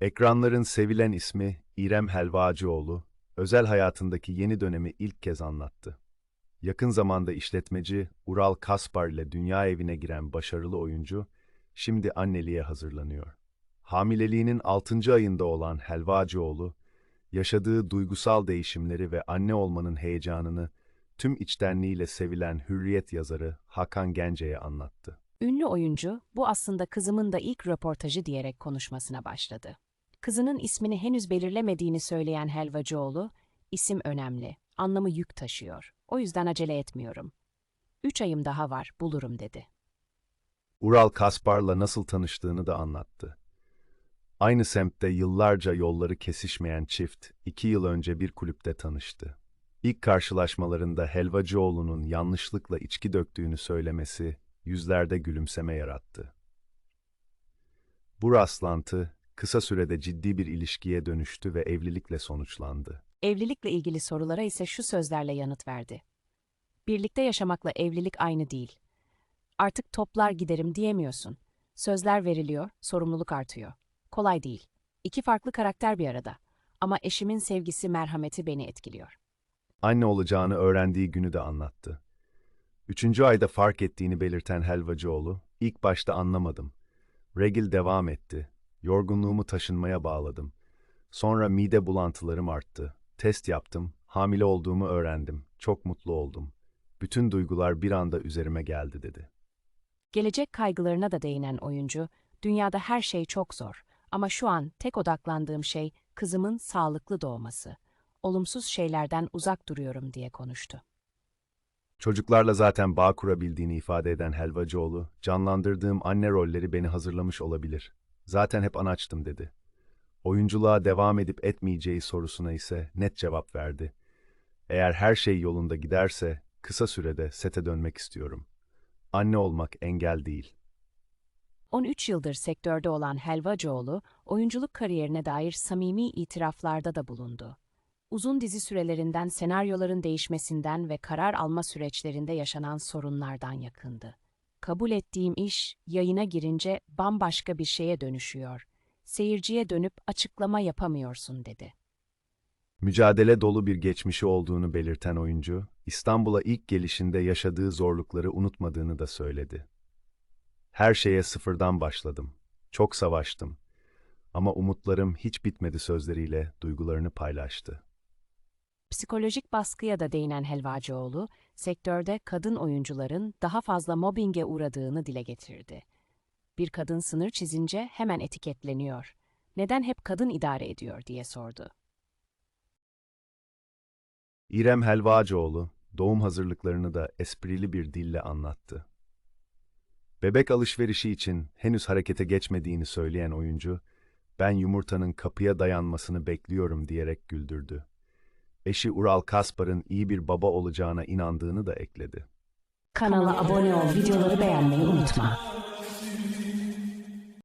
Ekranların sevilen ismi İrem Helvacıoğlu, özel hayatındaki yeni dönemi ilk kez anlattı. Yakın zamanda işletmeci Ural Kaspar ile dünya evine giren başarılı oyuncu, şimdi anneliğe hazırlanıyor. Hamileliğinin 6. ayında olan Helvacıoğlu, yaşadığı duygusal değişimleri ve anne olmanın heyecanını tüm içtenliğiyle sevilen Hürriyet yazarı Hakan Gence'ye anlattı. Ünlü oyuncu, bu aslında kızımın da ilk röportajı diyerek konuşmasına başladı. Kızının ismini henüz belirlemediğini söyleyen Helvacıoğlu, isim önemli, anlamı yük taşıyor. O yüzden acele etmiyorum. Üç ayım daha var, bulurum dedi. Ural Kaspar'la nasıl tanıştığını da anlattı. Aynı semtte yıllarca yolları kesişmeyen çift, iki yıl önce bir kulüpte tanıştı. İlk karşılaşmalarında Helvacıoğlu'nun yanlışlıkla içki döktüğünü söylemesi, yüzlerde gülümseme yarattı. Bu rastlantı, kısa sürede ciddi bir ilişkiye dönüştü ve evlilikle sonuçlandı. Evlilikle ilgili sorulara ise şu sözlerle yanıt verdi. Birlikte yaşamakla evlilik aynı değil. Artık toplar giderim diyemiyorsun. Sözler veriliyor, sorumluluk artıyor. Kolay değil. İki farklı karakter bir arada. Ama eşimin sevgisi, merhameti beni etkiliyor. Anne olacağını öğrendiği günü de anlattı. Üçüncü ayda fark ettiğini belirten Helvacıoğlu, ilk başta anlamadım. Regil devam etti. Yorgunluğumu taşınmaya bağladım. Sonra mide bulantılarım arttı. Test yaptım, hamile olduğumu öğrendim. Çok mutlu oldum. Bütün duygular bir anda üzerime geldi dedi. Gelecek kaygılarına da değinen oyuncu, dünyada her şey çok zor ama şu an tek odaklandığım şey kızımın sağlıklı doğması. Olumsuz şeylerden uzak duruyorum diye konuştu. Çocuklarla zaten bağ kurabildiğini ifade eden Helvacıoğlu, canlandırdığım anne rolleri beni hazırlamış olabilir. Zaten hep anaçtım dedi. Oyunculuğa devam edip etmeyeceği sorusuna ise net cevap verdi. Eğer her şey yolunda giderse kısa sürede sete dönmek istiyorum. Anne olmak engel değil. 13 yıldır sektörde olan Helvacıoğlu, oyunculuk kariyerine dair samimi itiraflarda da bulundu. Uzun dizi sürelerinden senaryoların değişmesinden ve karar alma süreçlerinde yaşanan sorunlardan yakındı. Kabul ettiğim iş, yayına girince bambaşka bir şeye dönüşüyor. Seyirciye dönüp açıklama yapamıyorsun dedi. Mücadele dolu bir geçmişi olduğunu belirten oyuncu, İstanbul'a ilk gelişinde yaşadığı zorlukları unutmadığını da söyledi. Her şeye sıfırdan başladım. Çok savaştım. Ama umutlarım hiç bitmedi sözleriyle duygularını paylaştı. Psikolojik baskıya da değinen Helvacıoğlu, sektörde kadın oyuncuların daha fazla mobbinge uğradığını dile getirdi. Bir kadın sınır çizince hemen etiketleniyor. Neden hep kadın idare ediyor diye sordu. İrem Helvacıoğlu, doğum hazırlıklarını da esprili bir dille anlattı. Bebek alışverişi için henüz harekete geçmediğini söyleyen oyuncu, ben yumurtanın kapıya dayanmasını bekliyorum diyerek güldürdü. Eşi Ural Kaspar'ın iyi bir baba olacağına inandığını da ekledi. Kanala abone ol, videoları beğenmeyi unutma.